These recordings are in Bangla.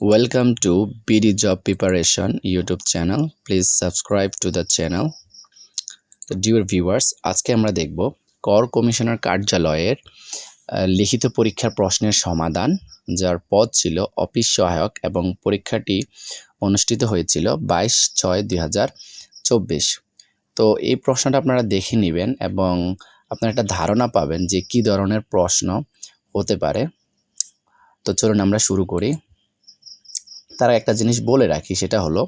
Welcome to BD Job Preparation YouTube channel. Please subscribe to the channel. তো ডিয়ার ভিউয়ার্স আজকে আমরা দেখব কর কমিশনার কার্যালয়ের লিখিত পরীক্ষার প্রশ্নের সমাধান, যার পদ ছিল অফিস সহায়ক এবং পরীক্ষাটি অনুষ্ঠিত হয়েছিল বাইশ ছয় দুই তো এই প্রশ্নটা আপনারা দেখে নেবেন এবং আপনারা একটা ধারণা পাবেন যে কি ধরনের প্রশ্ন হতে পারে তো চলুন আমরা শুরু করি তারা একটা জিনিস বলে রাখি, সেটা হলো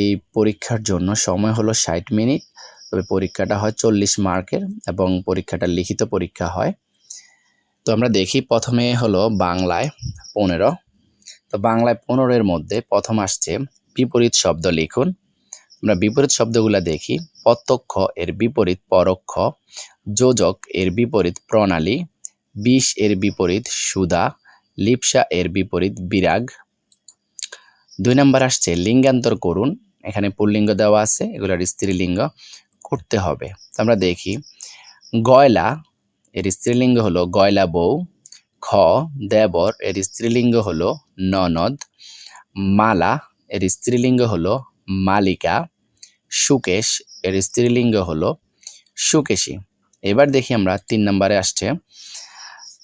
এই পরীক্ষার জন্য সময় হলো ষাট মিনিট। তবে পরীক্ষাটা হয় চল্লিশ মার্কের এবং পরীক্ষাটা লিখিত পরীক্ষা হয়। তো আমরা দেখি প্রথমে হলো বাংলায় পনেরো। তো বাংলায় পনেরোর মধ্যে প্রথম আসছে বিপরীত শব্দ লিখুন। আমরা বিপরীত শব্দগুলো দেখি। প্রত্যক্ষ এর বিপরীত পরোক্ষ, যোজক এর বিপরীত প্রণালী, বিষ এর বিপরীত সুদা, লিপসা এর বিপরীত বিরাগ দুই নাম্বার আসছে, লিঙ্গান্তর করুন। এখানে পুল্লিঙ্গ দেওয়া আছে, এগুলোর স্ত্রীলিঙ্গ করতে হবে। তো আমরা দেখি, গয়লা, এর স্ত্রীলিঙ্গ হলো গয়লা বউ, খ, দেবর, এর স্ত্রীলিঙ্গ হলো ননদ, মালা, এর স্ত্রীলিঙ্গ হলো মালিকা, সুকেশ, এর স্ত্রীলিঙ্গ হলো সুকেশী। এবার দেখি আমরা তিন নম্বরে আসছে,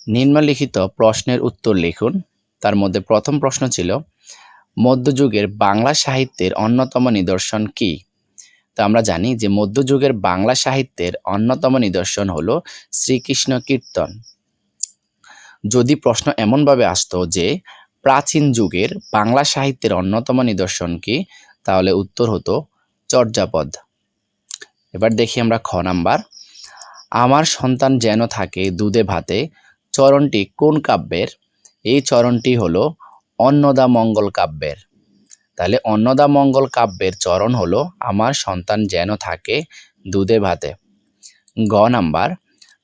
নিম্নলিখিত প্রশ্নের উত্তর লিখুন। তার মধ্যে প্রথম প্রশ্ন ছিল মধ্যযুগের বাংলা সাহিত্যের অন্যতম নিদর্শন কি? তো আমরা জানি যে মধ্যযুগের বাংলা সাহিত্যের অন্যতম নিদর্শন হলো শ্রীকৃষ্ণ কীর্তন। যদি প্রশ্ন এমনভাবে আসতো যে প্রাচীন যুগের বাংলা সাহিত্যের অন্যতম নিদর্শন কি, তাহলে উত্তর হতো চর্যাপদ। এবার দেখি আমরা খ নাম্বার। আমার সন্তান যেন থাকে দুধে ভাতে, চরণটি কোন কাব্যের? এই চরণটি হলো অন্নদা মঙ্গল কাব্যের। তাহলে অন্নদা মঙ্গল কাব্যের চরণ হলো, আমার সন্তান যেন থাকে দুধে ভাতে। গ নাম্বার,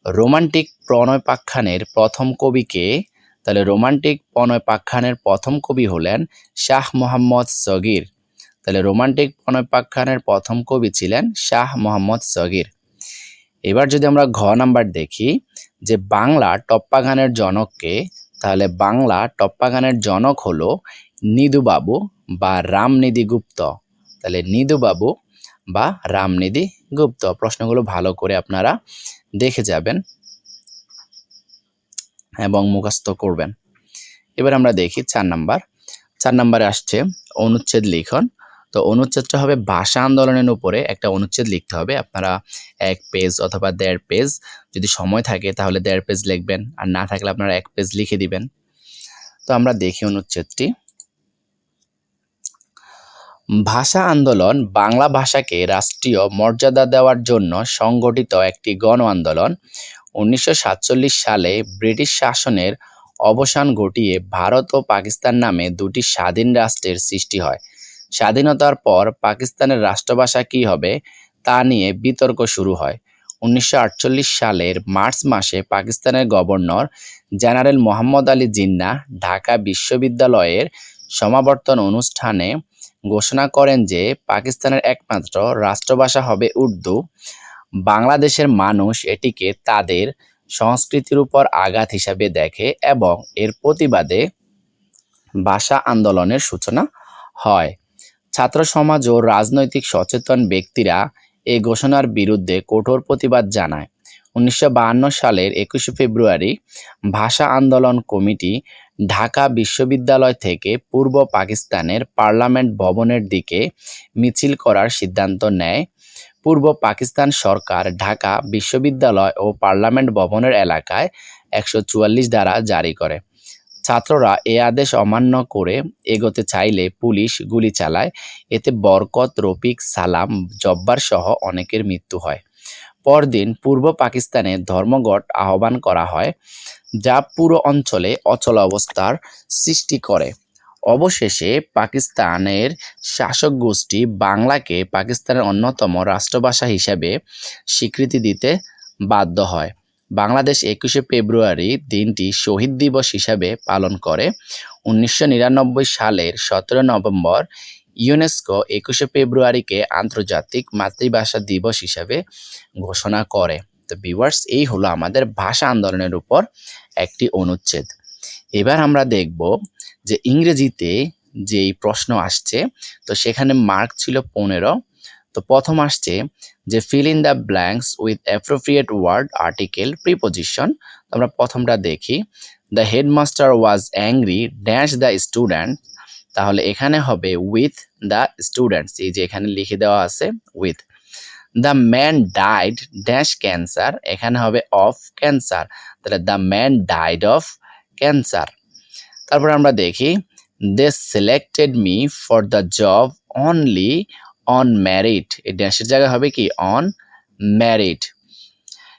রোমান্টিক প্রণয়পাখ্যানের প্রথম কবিকে তাহলে রোমান্টিক প্রণয়পাখ্যানের প্রথম কবি হলেন শাহ মোহাম্মদ সগির। তাহলে রোমান্টিক প্রণয়পাখ্যানের প্রথম কবি ছিলেন শাহ মোহাম্মদ সগির। এবার যদি আমরা ঘ নাম্বার দেখি, যে বাংলা টপ্পা গানের জনককে তাহলে বাংলা টপ্পা গানের জনক হলো নিদুবাবু বা রামনিধি গুপ্ত। তাহলে নিদুবাবু বা রামনিধি গুপ্ত। প্রশ্নগুলো ভালো করে আপনারা দেখে যাবেন এবং মুখস্থ করবেন। এবার আমরা দেখি চার নাম্বার। চার নাম্বারে আসছে অনুচ্ছেদ লিখন। তো অনুচ্ছেদটা হবে ভাষা আন্দোলনের উপরে একটা অনুচ্ছেদ লিখতে হবে। আপনারা এক পেজ অথবা দেড় পেজ যদি সময় থাকে তাহলে দেড় পেজ লিখবেন, আর না থাকলে আপনারা এক পেজ লিখে দিবেন। তো আমরা দেখি অনুচ্ছেদটি। ভাষা আন্দোলন বাংলা ভাষাকে রাষ্ট্রীয় মর্যাদা দেওয়ার জন্য সংগঠিত একটি গণ আন্দোলন। উনিশশো সাতচল্লিশ সালে ব্রিটিশ শাসনের অবসান ঘটিয়ে ভারত ও পাকিস্তান নামে দুটি স্বাধীন রাষ্ট্রের সৃষ্টি হয়। স্বাধীনতার পর পাকিস্তানের রাষ্ট্রভাষা কী হবে তা নিয়ে বিতর্ক শুরু হয়। উনিশশো আটচল্লিশ সালের মার্চ মাসে পাকিস্তানের গভর্নর জেনারেল মোহাম্মদ আলী জিন্না ঢাকা বিশ্ববিদ্যালয়ের সমাবর্তন অনুষ্ঠানে ঘোষণা করেন যে পাকিস্তানের একমাত্র রাষ্ট্রভাষা হবে উর্দু। বাংলাদেশের মানুষ এটিকে তাদের সংস্কৃতির উপর আঘাত হিসাবে দেখে এবং এর প্রতিবাদে ভাষা আন্দোলনের সূচনা হয়। ছাত্র সমাজ ও রাজনৈতিক সচেতন ব্যক্তিরা এই ঘোষণার বিরুদ্ধে কঠোর প্রতিবাদ জানায়। উনিশশো সালের একুশে ফেব্রুয়ারি ভাষা আন্দোলন কমিটি ঢাকা বিশ্ববিদ্যালয় থেকে পূর্ব পাকিস্তানের পার্লামেন্ট ভবনের দিকে মিছিল করার সিদ্ধান্ত নেয়। পূর্ব পাকিস্তান সরকার ঢাকা বিশ্ববিদ্যালয় ও পার্লামেন্ট ভবনের এলাকায় একশো চুয়াল্লিশ ধারা জারি করে। ছাত্ররা এ আদেশ অমান্য করে এগোতে চাইলে পুলিশ গুলি চালায়। এতে বরকত, রফিক, সালাম, জব্বার সহ অনেকের মৃত্যু হয়। পরদিন পূর্ব পাকিস্তানে ধর্মঘট আহ্বান করা হয়, যা পুরো অঞ্চলে অচল অবস্থার সৃষ্টি করে। অবশেষে পাকিস্তানের শাসক গোষ্ঠী বাংলাকে পাকিস্তানের অন্যতম রাষ্ট্রভাষা হিসাবে স্বীকৃতি দিতে বাধ্য হয়। বাংলাদেশ একুশে ফেব্রুয়ারি দিনটি শহীদ দিবস হিসাবে পালন করে। উনিশশো নিরানব্বই সালের সতেরো নভেম্বর ইউনেস্কো একুশে ফেব্রুয়ারিকে আন্তর্জাতিক মাতৃভাষা দিবস হিসাবে ঘোষণা করে। তো ভিউয়ার্স এই হলো আমাদের ভাষা আন্দোলনের উপর একটি অনুচ্ছেদ। এবার আমরা দেখব যে ইংরেজিতে যেই প্রশ্ন আসছে, তো সেখানে মার্ক ছিল পনেরো তো প্রথম আসছে যে fill in the blanks with appropriate word article preposition আমরা প্রথমটা দেখি। The headmaster was angry dash the student তাহলে এখানে হবে উইথ দ্য স্টুডেন্টস এই যে এখানে লিখে দেওয়া আছে with the man died dash cancer এখানে হবে অফ ক্যান্সার তাহলে the man died of cancer তারপর আমরা দেখি they selected me for the job only on merit এই ড্যাশের জায়গায় হবে কি? অন ম্যারিট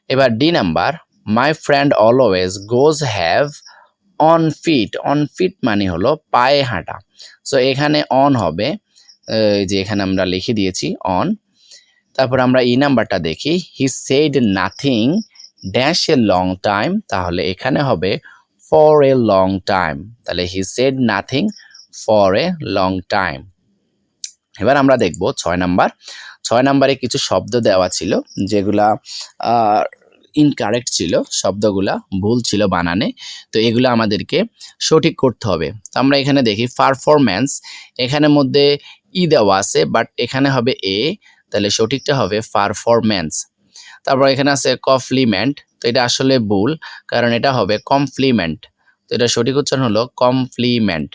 এবার D number my friend always goes have on feet on feet মানে হলো পায়ে হাঁটা। সো এখানে অন হবে যে এখানে আমরা লিখে দিয়েছি অন তারপর আমরা এই নাম্বারটা দেখি। He said nothing dash a long time তাহলে এখানে হবে ফর এ লং টাইম তাহলে he said nothing for a long time এবার আমরা দেখব ছয় নাম্বার। ছয় নাম্বারে কিছু শব্দ দেওয়া ছিল, যেগুলা ইনকারেক্ট ছিল, শব্দগুলা ভুল ছিল বানানে। তো এগুলো আমাদেরকে সঠিক করতে হবে। তো আমরা এখানে দেখি পারফরম্যান্স এখানে মধ্যে ই দেওয়া আছে বাট এখানে হবে এ, তাহলে সঠিকটা হবে পারফরম্যান্স তারপর এখানে আছে কমপ্লিমেন্ট তো এটা আসলে ভুল, কারণ এটা হবে কমপ্লিমেন্ট তো এটা সঠিক উচ্চারণ হলো কমপ্লিমেন্ট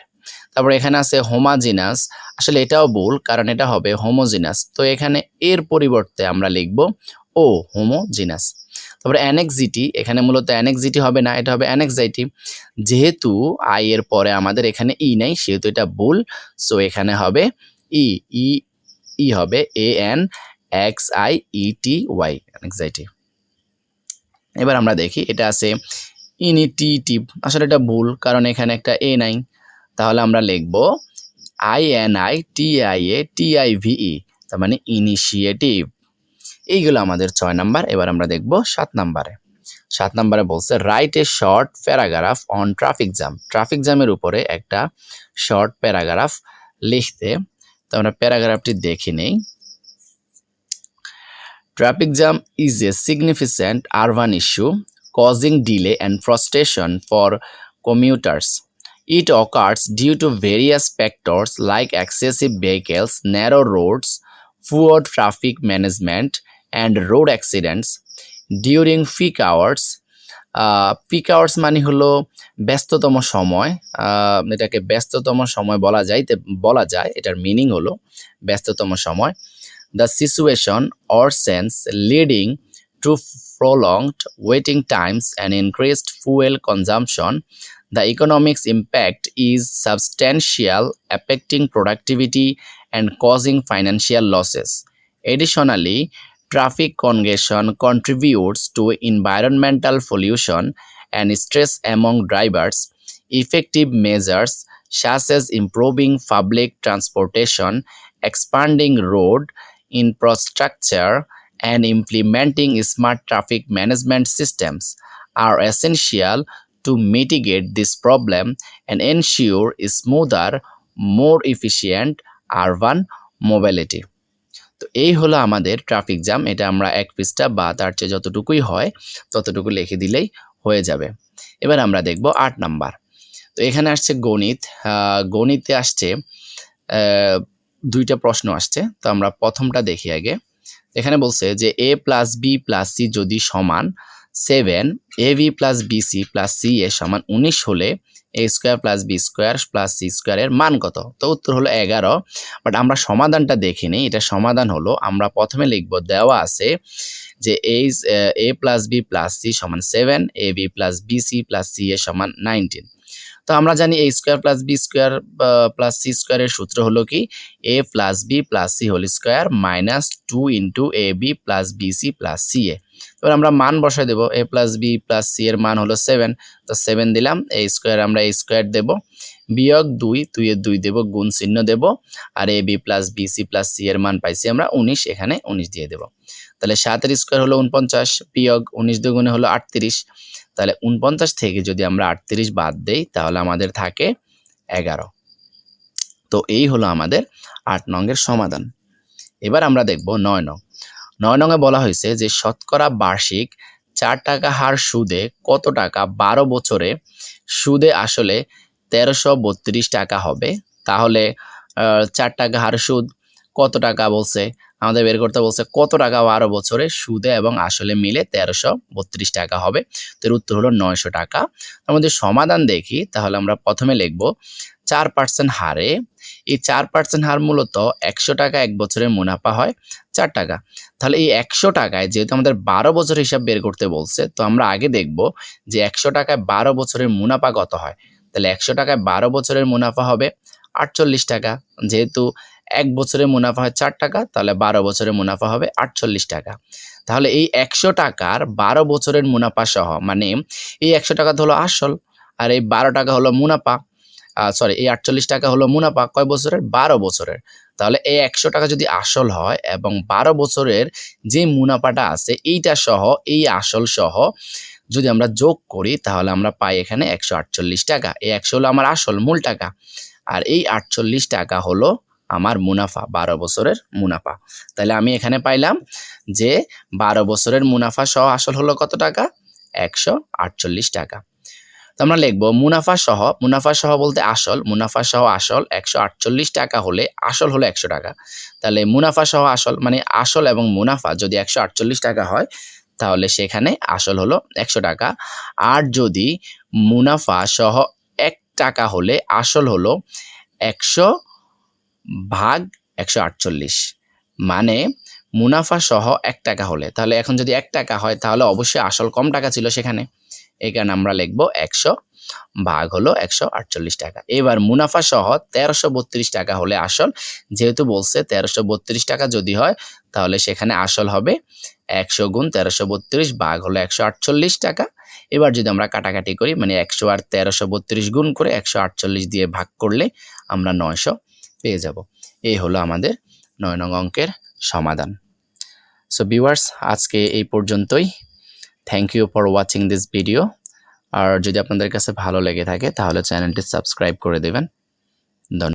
তারপর এখানে আছে হোমাজিনাস আসলে এটাও ভুল, কারণ এটা হবে হোমোজিনাস তো এখানে এর পরিবর্তে আমরা লিখব, ও হোমোজিনাস তারপরে অ্যানেক্সিটি এখানে মূলত অ্যানেক্সিটি হবে না, এটা হবে অ্যানেক্সাইটি যেহেতু আই এর পরে আমাদের এখানে ই নাই, সেহেতু এটা ভুল। সো এখানে হবে ই ই ই হবে A N X I E T Y anxiety এবার আমরা দেখি, এটা আছে ইনিটিটিভ আসলে এটা ভুল, কারণ এখানে একটা এ নাই। তাহলে আমরা লিখব I N I T I A T I V E তার মানে ইনিশিয়েটিভ এইগুলো আমাদের ছয় নাম্বার, এবার আমরা দেখব সাত নাম্বারে। সাত নাম্বারে বলছে write a short paragraph on traffic jam traffic জ্যামের উপরে একটা শর্ট প্যারাগ্রাফ লিখতে, তো আমরা প্যারাগ্রাফটি দেখি নেই। Traffic jam is a significant urban issue causing delay and frustration for commuters. It occurs due to various factors like excessive vehicles, narrow roads, poor traffic management, and road accidents. During peak hours, peak hours মানে হলো ব্যস্ততম সময় এটাকে ব্যস্ততম সময় বলা যায় বলা যায় এটার মিনিং হলো ব্যস্ততম সময় the situation or sense leading to prolonged waiting times and increased fuel consumption. The economics impact is substantial, affecting productivity and causing financial losses. Additionally, traffic congestion contributes to environmental pollution and stress among drivers. Effective measures such as improving public transportation, expanding road infrastructure and implementing smart traffic management systems are essential to mitigate this problem and ensure smoother, more efficient urban mobility. তো এই হলো আমাদের ট্রাফিক জ্যাম এটা আমরা এক পৃষ্ঠা বা তার চেয়ে যতটুকুই হয় ততটুকু লিখে দিলেই হয়ে যাবে। এবার আমরা দেখব আট নাম্বার। তো এখানে আসছে গণিত। গণিতে আসছে দুইটা প্রশ্ন আসছে। তো আমরা প্রথমটা দেখি আগে। এখানে বলছে যে A plus B plus C যদি সমান seven A B plus B C plus C A সমান উনিশ হলে A square plus B square plus C স্কোয়ারের মান কত? তো উত্তর হলো এগারো। বাট আমরা সমাধানটা দেখিনি এটা সমাধান হলো আমরা প্রথমে লিখব দেওয়া আছে যে এই A plus B plus C সমান seven A B plus B C plus C A সমান নাইনটিন তো আমরা জানি A square plus B square plus C স্কোয়ারের সূত্র হলো কি? A plus B plus C whole square minus two into A B plus B C plus C A. এবার আমরা মান বসাই দেবো A plus B plus C এর মান হলো সেভেন তো সেভেন দিলাম এ স্কোয়ার আমরা এ স্কোয়ার দেবো, বিয়োগ দুই এর দুই দেবো, গুণ চিহ্ন দেবো, আর A B plus B C plus C এর মান পাইছি আমরা উনিশ, এখানে উনিশ দিয়ে দেবো। তাহলে সাতের স্কোয়ার হলো উনপঞ্চাশ বিয়োগ উনিশ দুগুণে হলো আটত্রিশ, তাহলে উনপঞ্চাশ থেকে যদি আমরা আটত্রিশ বাদ দেই, তাহলে আমাদের থাকে এগারো। তো এই হলো আমাদের আট নংয়ের সমাধান। এবার আমরা দেখব নয় নং। নয় নংয়ে বলা হয়েছে যে শতকরা বার্ষিক চার টাকা হার সুদে কত টাকা? বারো বছরে সুদে আসলে তেরোশো বত্রিশ টাকা হবে। তাহলে চার টাকা হার সুদ কত টাকা বলছে? আমাদের বের করতে বলছে কত টাকা বারো বছরে সুদে এবং আসলে মিলে তেরোশো বত্রিশ টাকা হবে। তো এর উত্তর হলো নয়শো টাকা। তার মধ্যে সমাধান দেখি, তাহলে আমরা প্রথমে লিখব চার পার্সেন্ট হারে। এই চার পার্সেন্ট হার মূলত একশো টাকা এক বছরে মুনাফা হয় চার টাকা। তাহলে এই একশো টাকায় যেহেতু আমাদের বারো বছর হিসাব বের করতে বলছে, তো আমরা আগে দেখব যে একশো টাকায় বারো বছরের মুনাফা কত হয়। তাহলে একশো টাকায় বারো বছরের মুনাফা হবে আটচল্লিশ টাকা। যেহেতু এক বছরের মুনাফা হয় চার টাকা, তাহলে বারো বছরের মুনাফা হবে আটচল্লিশ টাকা। তাহলে এই একশো টাকার বারো বছরের মুনাফা সহ মানে এই একশো টাকা হলো আসল, আর এই বারো টাকা হলো মুনাফা। সরি এই আটচল্লিশ টাকা হলো মুনাফা, কয় বছরের? বারো বছরের। তাহলে এই একশো টাকা যদি আসল হয় এবং বারো বছরের যে মুনাফাটা আছে, এইটা সহ, এই আসল সহ যদি আমরা যোগ করি, তাহলে আমরা পাই এখানে একশো আটচল্লিশ টাকা। এই একশো হলো আমার আসল মূল টাকা। আর এই আটচল্লিশ টাকা হলো আমার মুনাফা, বারো বছরের মুনাফা। তাহলে আমি এখানে পাইলাম যে বারো বছরের মুনাফা সহ আসল হলো কত টাকা? একশো আটচল্লিশ টাকা। তো আমরা লিখব মুনাফা সহ মুনাফা সহ বলতে আসল, মুনাফা সহ আসল একশো আটচল্লিশ টাকা হলে আসল হলো একশো টাকা। তাহলে মুনাফা সহ আসল মানে আসল এবং মুনাফা যদি একশো আটচল্লিশ টাকা হয়, তাহলে সেখানে আসল হলো একশো টাকা। আর যদি মুনাফা সহ এক টাকা হলে আসল হলো একশো ভাগ একশো আটচল্লিশ। মানে মুনাফা সহ এক টাকা হলে, তাহলে এখন যদি এক টাকা হয়, তাহলে অবশ্যই আসল কম টাকা ছিল সেখানে। কারণে আমরা লিখব একশো ভাগ হলো একশো আটচল্লিশ টাকা। এবার মুনাফা সহ তেরোশো বত্রিশ টাকা হলে আসল। যেহেতু বলছে তেরোশো বত্রিশ টাকা যদি হয়, তাহলে সেখানে আসল হবে একশো গুণ তেরোশো বত্রিশ ভাগ হলো একশো আটচল্লিশ টাকা। এবার যদি আমরা কাটাকাটি করি মানে একশো আর তেরোশো বত্রিশ গুণ করে একশো আটচল্লিশ দিয়ে ভাগ করলে আমরা নয়শো পেয়ে যাব। এই হলো আমাদের নয় নং অঙ্কের সমাধান। সো ভিউয়ার্স আজকে এই পর্যন্তই। Thank you for watching this video আর যদি আপনাদের কাছে ভালো লেগে থাকে, তাহলে চ্যানেলটি সাবস্ক্রাইব করে দেবেন। ধন্যবাদ।